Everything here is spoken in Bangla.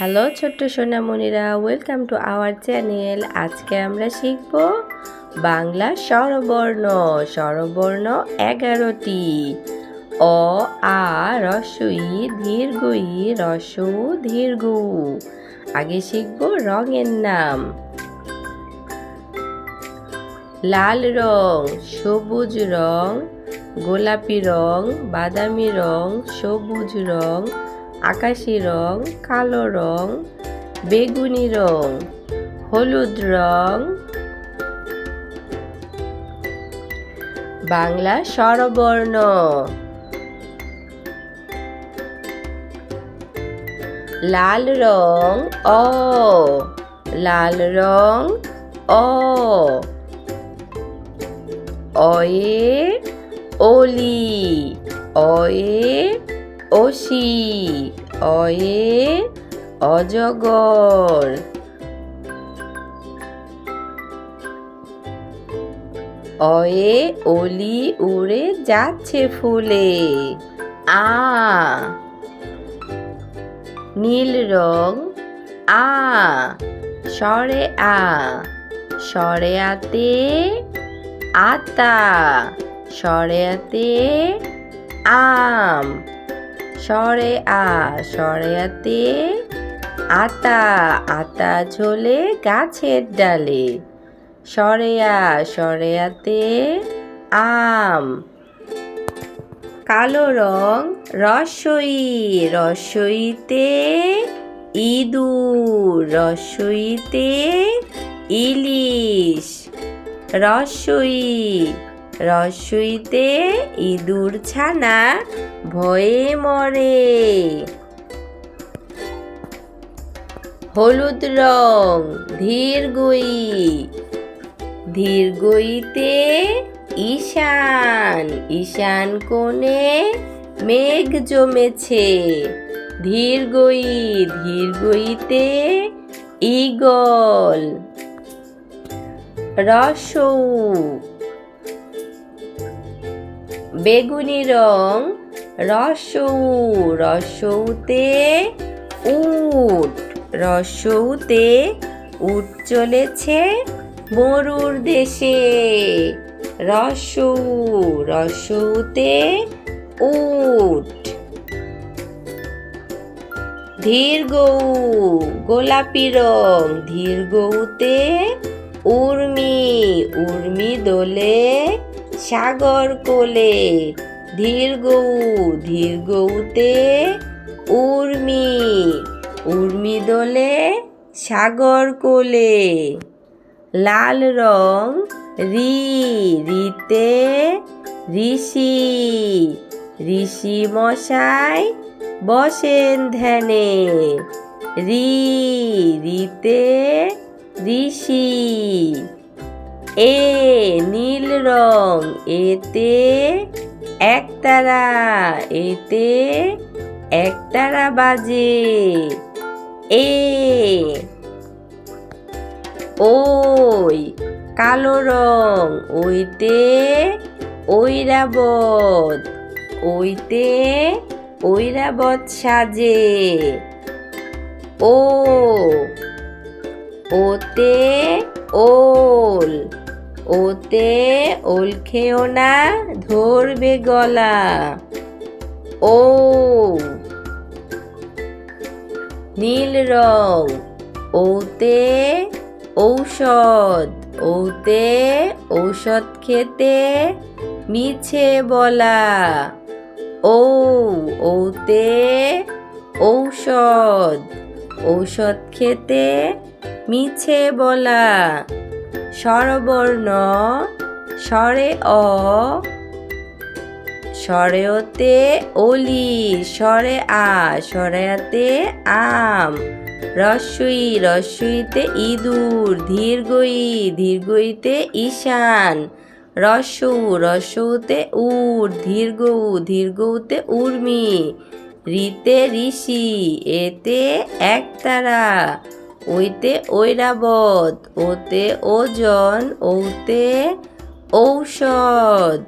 হ্যালো ছোট্ট সোনামণিরা ওয়েলকাম টু আওয়ার চ্যানেল আজকে আমরা শিখব বাংলা স্বরবর্ণ। স্বরবর্ণ এগারোটি। অ, আ রসই দীর্ঘই রস দীর্ঘ আগে শিখব রঙের নাম। লাল রং, সবুজ রং, গোলাপি রং, বাদামি রং, সবুজ রং আকাশি রং, কালো রং, বেগুনি রং, হলুদ রং। বাংলা স্বরবর্ণ। লাল রং, অ। লাল রং, অ। অয়ে, অলি। অয়ে অসি, অয়ে, অজগর। অয়ে, অলি উড়ে যাচ্ছে ফুলে। আ, নীল রং, আ, সরে আ, সরে আতে আতা, সরে আতে আম। সরে আ, সরে আতে, আতা আতা ঝোলে গাছের ডালে। সরেয়া সরেয়াতে আম। কালো রং রসই, রসইতে ইঁদুর, রসইতে ইলিশ, রসই রসইতে ইঁদুর ছানা ভয়ে মরে। হলুদ রং ধীরগই ধীরগইতে ঈশান ঈশান কোণে মেঘ জমেছে। ধীরগই ধীরগইতে ঈগল। রসৌ বেগুনি রং, রসৌ, রসৌতে উট রসৌতে উট চলেছে মরুর দেশে। রসৌ, রসৌতে উট। ধীরগৌ, গোলাপি রং, ধীরগৌতে উর্মি উর্মি দোলে সাগর কোলে। ধীরগৌ ধীরগৌতে উর্মি। উর্মি দোলে সাগর কোলে। লাল রং রি, রিতে ঋষি। ঋষি মশাই বসেন ধ্যানে। রি, রিতে ঋষি। এ নীল রং, এতে একতারা এতে একতারা বাজে। এ ওই কালো রং, ওইতে ঐরাবত ওইতে ঐরাবত সাজে। ও, ওতে ওল ওতে ওল খেও না, ধরবে গলা। ও। নীল রং, ওতে ঔষধ ওতে ঔষধ খেতে মিছে বলা। ও, ওতে ঔষধ ঔষধ খেতে মিছে বলা। স্বরবর্ণ, স্বরে অ স্বরেওতে অলি, স্বরে আ স্বরেয়াতে আম রস্বই রস্বইতে ইঁদুর ধীরগই ধীরগইতে ঈশান রস্যৌ রস্যৌতে উট ধীরগৌ ধীরগৌতে উর্মি রিতে ঋষি, এতে একতারা ওইতে ঐরাবত ওতে ওজন ওতে ঔষধ।